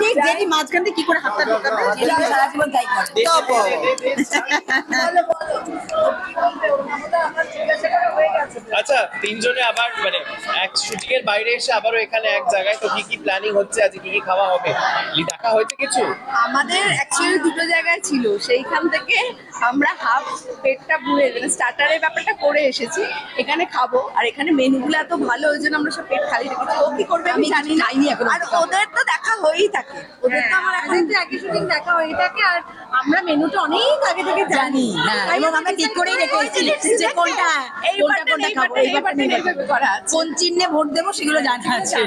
ঠিক যেটি মাঝখান থেকে কি করে হাতটা ঢোকাবে আমি সারা জীবন তাই করব আচ্ছা তিনজনে আবার মানে এক শুটিং এর বাইরে এসে আবারও এখানে এক জায়গায় তো কি কি প্ল্যানিং হচ্ছে আজ কি কি খাওয়া হবে কি দেখা হয়েছে কিছু আমাদের অ্যাকচুয়ালি দুটো জায়গায় ছিল সেইখান থেকে আমরা হাফ পেটটা ভরে মানে স্টার্টারের ব্যাপারটা করে এসেছি এখানে খাব আর এখানে মেনুগুলো এত ভালো ওই জন্য আমরা সব পেট খালি রেখেছি ও কি করবে আমি জানি না। আর ওদের তো হয়েই থাকে। ওদের তো আমার এখন তো একই শুটিং দেখা হয়ে থাকে আর আমরা মেনুটা অনেক আগে থেকে জানি। হ্যাঁ এবং আমরা ঠিক করেই রেখে এসেছি যে কোনটা কোনটা কোনটা খাব করা কোন চিহ্নে ভোট দেবো সেগুলো জানা আছে।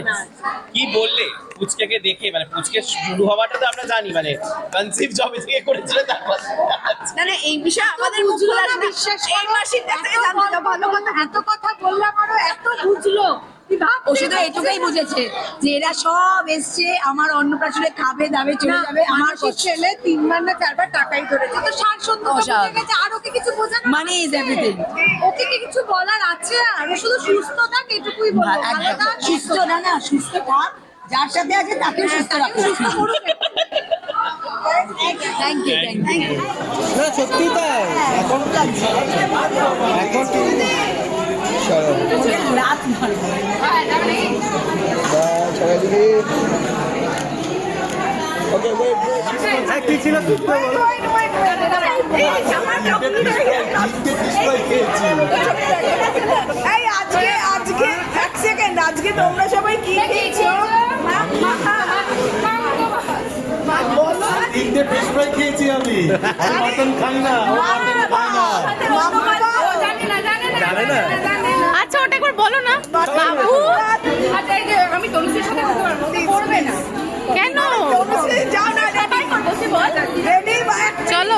কি বললে? পুচকেকে দেখে মানে পুচকে শুরু হওয়াটা তো আমরা জানি মানে কনসিভ জবে থেকে করেছিল তারপর না না এই বিষয়ে আমাদের বুঝলো না বিশ্বাস এই মাসির কাছ জানতে ভালো কথা এত কথা বললাম আরও এত বুঝলো। ও শুধু এটুকুই বুঝেছে যে এরা সব এসছে আমার অন্নপ্রাশনে খাবে দাবে চলে যাবে আমার ছেলে তিনবার না চারবার টাকাই ধরেছে। তো সার। গেছে আর ওকে কিছু বোঝানো মানি ইজ এভরিথিং ওকে কি কিছু বলার আছে? আর শুধু সুস্থ থাক এটুকুই থাক সুস্থ না না সুস্থ থাক। যার সাথে আছে তাকেও সুস্থ রাখো। সুস্থ করুক। থ্যাংক ইউ থ্যাংক ইউ না সত্যি তাই। এখন এখন কি ছিল সূত্র বলো এই আজকে আজকে এক সেকেন্ড আজকে তোমরা সবাই কি খেয়েছো খেয়েছি আমি আমি মাটন খাই না। খাই না জানে না আচ্ছা ওটা একবার বলো না। বাবু। আমি তনুশ্রীর সাথে করতে পারব করবে না। কেন? চলো।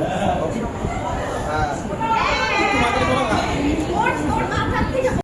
না